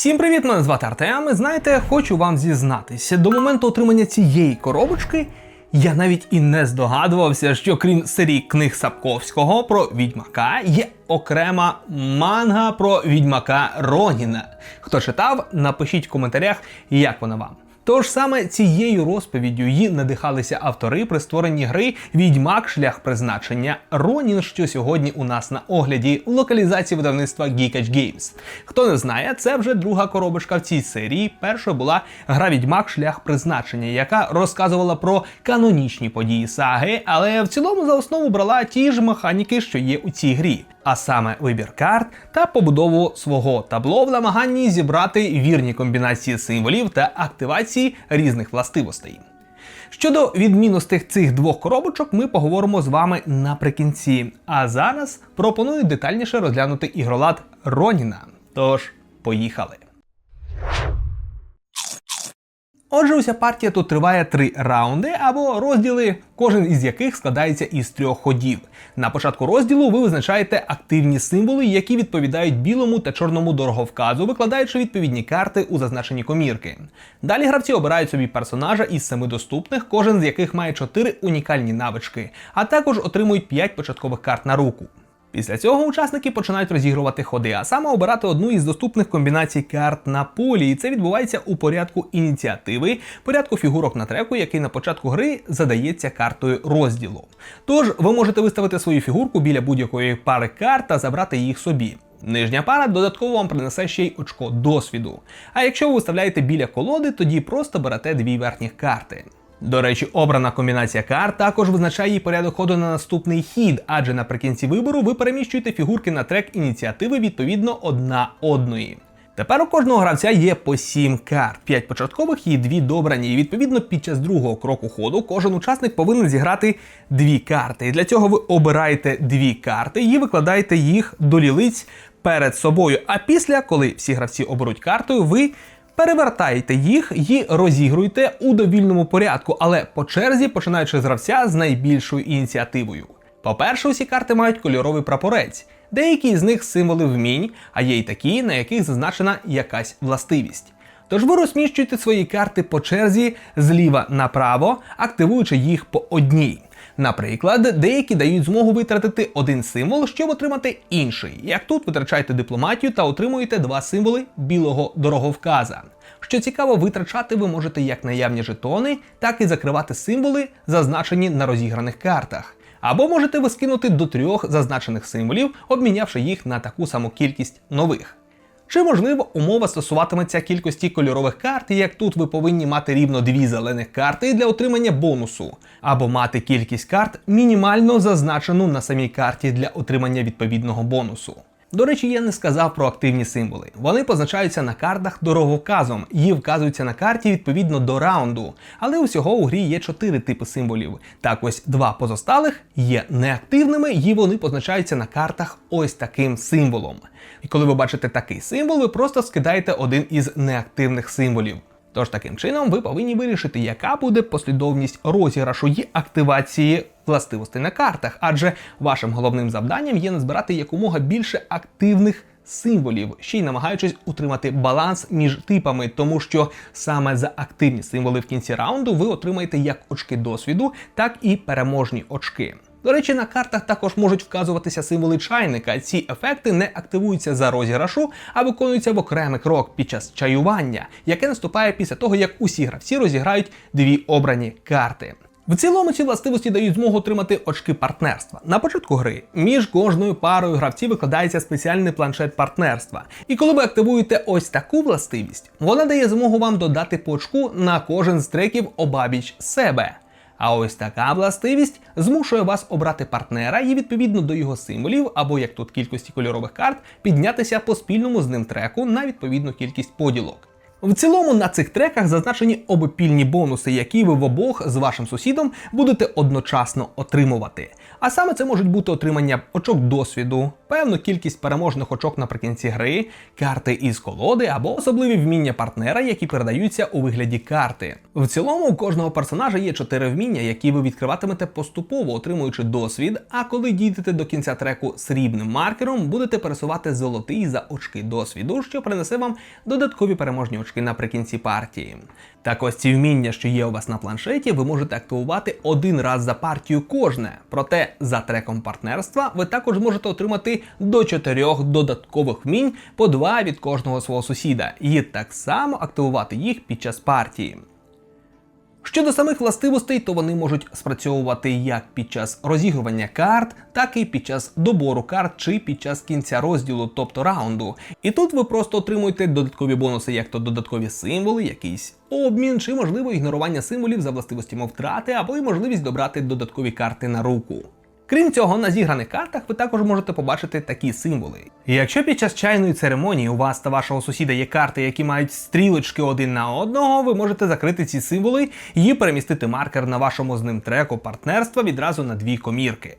Всім привіт, мене звати Артем. І Знаєте, хочу вам зізнатися. До моменту отримання цієї коробочки я навіть і не здогадувався, що крім серії книг Сапковського про відьмака є окрема манга про відьмака Роніна. Хто читав, напишіть в коментарях, як вона вам. Тож саме цією розповіддю її надихалися автори при створенні гри Відьмак шлях призначення Ронін, що сьогодні у нас на огляді локалізації видавництва Geekage Games. Хто не знає, це вже друга коробочка в цій серії. Першою була гра Відьмак шлях призначення, яка розказувала про канонічні події саги, але в цілому за основу брала ті ж механіки, що є у цій грі. А саме вибір карт та побудову свого табло в намаганні зібрати вірні комбінації символів та активації різних властивостей. Щодо відмінностей цих двох коробочок, ми поговоримо з вами наприкінці. А зараз пропоную детальніше розглянути ігролад Роніна. Тож, поїхали. Отже, уся партія тут триває три раунди або розділи, кожен із яких складається із трьох ходів. На початку розділу ви визначаєте активні символи, які відповідають білому та чорному дороговказу, викладаючи відповідні карти у зазначені комірки. Далі гравці обирають собі персонажа із семи доступних, кожен з яких має чотири унікальні навички, а також отримують п'ять початкових карт на руку. Після цього учасники починають розігрувати ходи, а саме обирати одну із доступних комбінацій карт на полі. І це відбувається у порядку ініціативи, порядку фігурок на треку, який на початку гри задається картою розділу. Тож ви можете виставити свою фігурку біля будь-якої пари карт та забрати їх собі. Нижня пара додатково вам принесе ще й очко досвіду. А якщо ви виставляєте біля колоди, тоді просто берете дві верхніх карти. До речі, обрана комбінація карт також визначає її порядок ходу на наступний хід, адже наприкінці вибору ви переміщуєте фігурки на трек ініціативи відповідно одна одної. Тепер у кожного гравця є по 7 карт, 5 початкових і 2 добрані. І відповідно під час другого кроку ходу кожен учасник повинен зіграти дві карти. І для цього ви обираєте дві карти і викладаєте їх до лілиць перед собою. А після, коли всі гравці оберуть картою, ви перевертаєте їх і розігруйте у довільному порядку, але по черзі починаючи з гравця з найбільшою ініціативою. По-перше, усі карти мають кольоровий прапорець. Деякі з них символи вмінь, а є й такі, на яких зазначена якась властивість. Тож ви розміщуєте свої карти по черзі зліва направо, активуючи їх по одній. Наприклад, деякі дають змогу витратити один символ, щоб отримати інший. Як тут витрачаєте дипломатію та отримуєте два символи білого дороговказа. Що цікаво, витрачати ви можете як наявні жетони, так і закривати символи, зазначені на розіграних картах. Або можете ви скинути до трьох зазначених символів, обмінявши їх на таку саму кількість нових. Чи можливо умова стосуватиметься кількості кольорових карт, як тут ви повинні мати рівно дві зелених карти для отримання бонусу, або мати кількість карт мінімально зазначену на самій карті для отримання відповідного бонусу. До речі, я не сказав про активні символи. Вони позначаються на картах дороговказом і вказуються на карті відповідно до раунду. Але усього у грі є чотири типи символів. Так ось два позосталих є неактивними, і вони позначаються на картах ось таким символом. І коли ви бачите такий символ, ви просто скидаєте один із неактивних символів. Тож таким чином ви повинні вирішити, яка буде послідовність розіграшу і активації властивостей на картах, адже вашим головним завданням є назбирати якомога більше активних символів, ще й намагаючись утримати баланс між типами, тому що саме за активні символи в кінці раунду ви отримаєте як очки досвіду, так і переможні очки. До речі, на картах також можуть вказуватися символи чайника. Ці ефекти не активуються за розіграшу, а виконуються в окремий крок під час чаювання, яке наступає після того, як усі гравці розіграють дві обрані карти. В цілому ці властивості дають змогу отримати очки партнерства. На початку гри між кожною парою гравців викладається спеціальний планшет партнерства. І коли ви активуєте ось таку властивість, вона дає змогу вам додати по очку на кожен з треків обабіч себе. А ось така властивість змушує вас обрати партнера і відповідно до його символів, або як тут кількості кольорових карт, піднятися по спільному з ним треку на відповідну кількість поділок. В цілому на цих треках зазначені обопільні бонуси, які ви в обох з вашим сусідом будете одночасно отримувати. А саме це можуть бути отримання очок досвіду, певну кількість переможних очок наприкінці гри, карти із колоди або особливі вміння партнера, які передаються у вигляді карти. В цілому у кожного персонажа є чотири вміння, які ви відкриватимете поступово, отримуючи досвід. А коли дійдете до кінця треку срібним маркером, будете пересувати золотий за очки досвіду, що принесе вам додаткові переможні очки наприкінці партії. Так ось ці вміння, що є у вас на планшеті, ви можете активувати один раз за партію кожне. Проте за треком партнерства ви також можете отримати до чотирьох додаткових вмінь по два від кожного свого сусіда, і так само активувати їх під час партії. Щодо самих властивостей, то вони можуть спрацьовувати як під час розігрування карт, так і під час добору карт чи під час кінця розділу, тобто раунду. І тут ви просто отримуєте додаткові бонуси, як то додаткові символи, якийсь обмін, чи можливо ігнорування символів за властивостями втрати, або й можливість добрати додаткові карти на руку. Крім цього, на зіграних картах ви також можете побачити такі символи. І Якщо під час чайної церемонії у вас та вашого сусіда є карти, які мають стрілочки один на одного, ви можете закрити ці символи і перемістити маркер на вашому з ним треку партнерства відразу на дві комірки.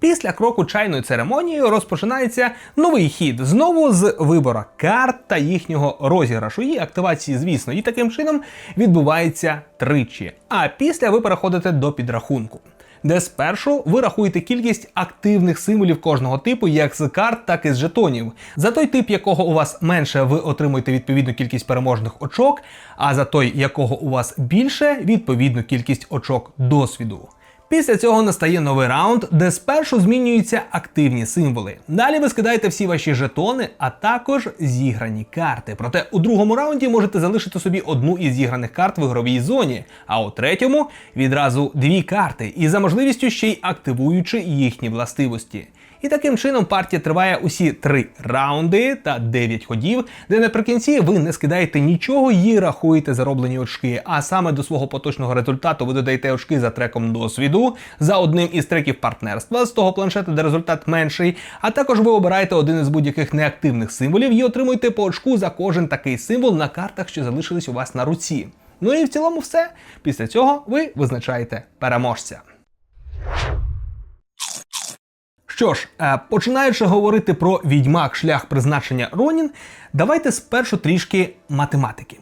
Після кроку чайної церемонії розпочинається новий хід знову з вибора карт та їхнього розіграшу і активації, звісно, і таким чином відбувається тричі. А після ви переходите до підрахунку де спершу ви рахуєте кількість активних символів кожного типу, як з карт, так і з жетонів. За той тип, якого у вас менше, ви отримуєте відповідну кількість переможних очок, а за той, якого у вас більше, відповідну кількість очок досвіду. Після цього настає новий раунд, де спершу змінюються активні символи. Далі ви скидаєте всі ваші жетони, а також зіграні карти. Проте у другому раунді можете залишити собі одну із зіграних карт в ігровій зоні, а у третьому відразу дві карти, і за можливістю ще й активуючи їхні властивості. І таким чином партія триває усі три раунди та 9 ходів, де наприкінці ви не скидаєте нічого і рахуєте зароблені очки. А саме до свого поточного результату ви додаєте очки за треком досвіду, за одним із треків партнерства з того планшету, де результат менший. А також ви обираєте один із будь-яких неактивних символів і отримуєте по очку за кожен такий символ на картах, що залишились у вас на руці. Ну і в цілому все. Після цього ви визначаєте переможця. Що ж, е, починаючи говорити про відьмак шлях призначення Ронін, давайте спершу трішки математики.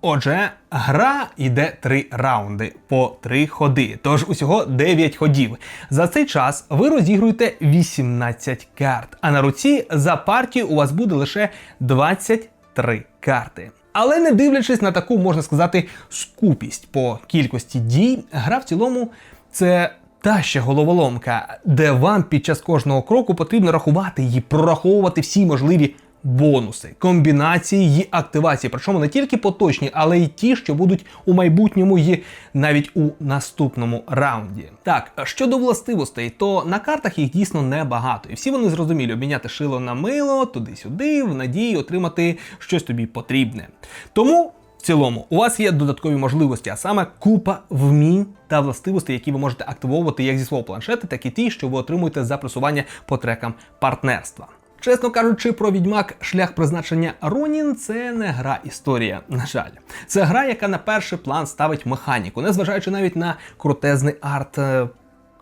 Отже, гра йде три раунди по три ходи, тож усього 9 ходів. За цей час ви розігруєте 18 карт, а на руці за партію у вас буде лише 23 карти. Але не дивлячись на таку, можна сказати, скупість по кількості дій, гра в цілому це та ще головоломка, де вам під час кожного кроку потрібно рахувати і прораховувати всі можливі бонуси, комбінації і активації. Причому не тільки поточні, але й ті, що будуть у майбутньому і навіть у наступному раунді. Так, щодо властивостей, то на картах їх дійсно небагато. І всі вони зрозумілі обміняти шило на мило, туди-сюди, в надії отримати щось тобі потрібне. Тому в цілому, у вас є додаткові можливості, а саме купа вмінь та властивостей, які ви можете активовувати як зі свого планшета, так і ті, що ви отримуєте за просування по трекам партнерства. Чесно кажучи, про відьмак шлях призначення Ронін це не гра історія. На жаль, це гра, яка на перший план ставить механіку, незважаючи навіть на крутезний арт. Е,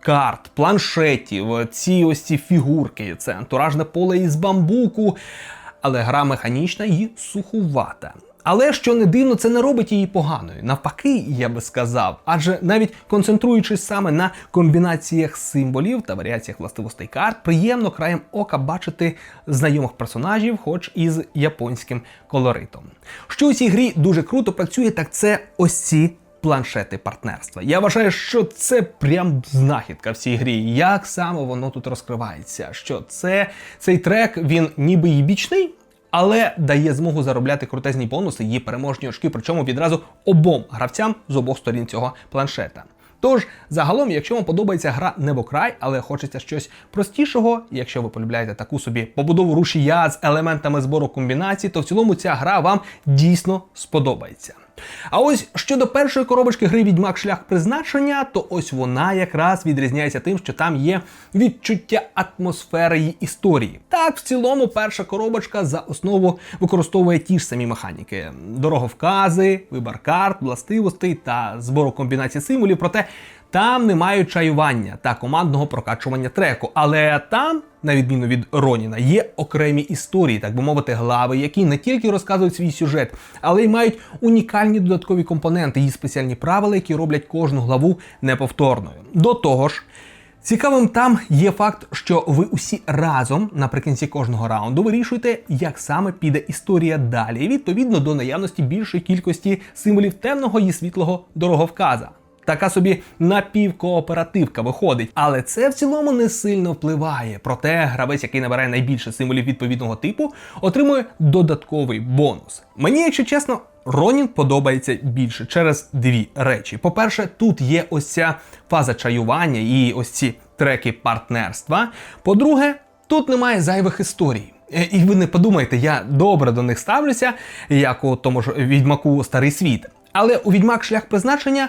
карт, планшетів, ці ось ці фігурки, це антуражне поле із бамбуку, але гра механічна і сухувата. Але що не дивно, це не робить її поганою. Навпаки, я би сказав, адже навіть концентруючись саме на комбінаціях символів та варіаціях властивостей карт, приємно краєм ока бачити знайомих персонажів, хоч і з японським колоритом. Що у цій грі дуже круто працює, так це ось ці. Планшети партнерства. Я вважаю, що це прям знахідка в цій грі. Як саме воно тут розкривається? Що це цей трек він ніби і бічний, але дає змогу заробляти крутезні бонуси і переможні очки, причому відразу обом гравцям з обох сторін цього планшета. Тож, загалом, якщо вам подобається гра Небокрай, але хочеться щось простішого, якщо ви полюбляєте таку собі побудову рушія з елементами збору комбінацій, то в цілому ця гра вам дійсно сподобається. А ось щодо першої коробочки гри Відьмак шлях призначення, то ось вона якраз відрізняється тим, що там є відчуття атмосфери і історії. Так, в цілому, перша коробочка за основу використовує ті ж самі механіки: дороговкази, вибор карт, властивостей та збору комбінацій символів. Проте Там немає чаювання та командного прокачування треку, але там, на відміну від Роніна, є окремі історії, так би мовити, глави, які не тільки розказують свій сюжет, але й мають унікальні додаткові компоненти і спеціальні правила, які роблять кожну главу неповторною. До того ж. Цікавим там є факт, що ви усі разом наприкінці кожного раунду вирішуєте, як саме піде історія далі, відповідно до наявності більшої кількості символів темного і світлого дороговказа. Така собі напівкооперативка виходить, але це в цілому не сильно впливає. Проте гравець, який набирає найбільше символів відповідного типу, отримує додатковий бонус. Мені, якщо чесно, Ронін подобається більше через дві речі. По-перше, тут є ось ця фаза чаювання і ось ці треки партнерства. По-друге, тут немає зайвих історій. Е, І ви не подумайте, я добре до них ставлюся, як у тому ж відьмаку Старий світ. Але у відьмак шлях призначення.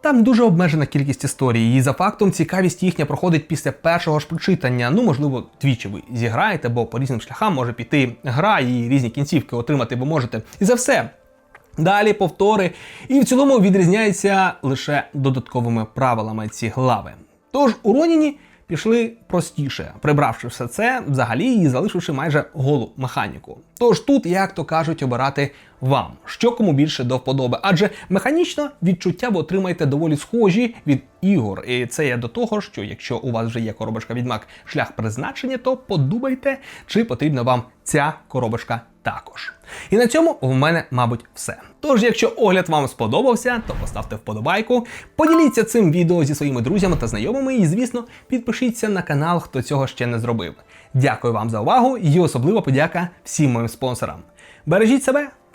Там дуже обмежена кількість історій, і за фактом цікавість їхня проходить після першого ж прочитання. Ну, можливо, двічі ви зіграєте, бо по різним шляхам може піти гра і різні кінцівки отримати ви можете. І за все. Далі повтори, і в цілому відрізняються лише додатковими правилами ці глави. Тож у Роніні пішли простіше, прибравши все це взагалі і залишивши майже голу механіку. Тож тут, як то кажуть, обирати вам, що кому більше до вподоби, адже механічно відчуття ви отримаєте доволі схожі від ігор. І це є до того, що якщо у вас вже є коробочка відьмак шлях призначення, то подумайте, чи потрібна вам ця коробочка також. І на цьому в мене, мабуть, все. Тож, якщо огляд вам сподобався, то поставте вподобайку, поділіться цим відео зі своїми друзями та знайомими, і, звісно, підпишіться на канал, хто цього ще не зробив. Дякую вам за увагу і особлива подяка всім моїм спонсорам. Бережіть себе,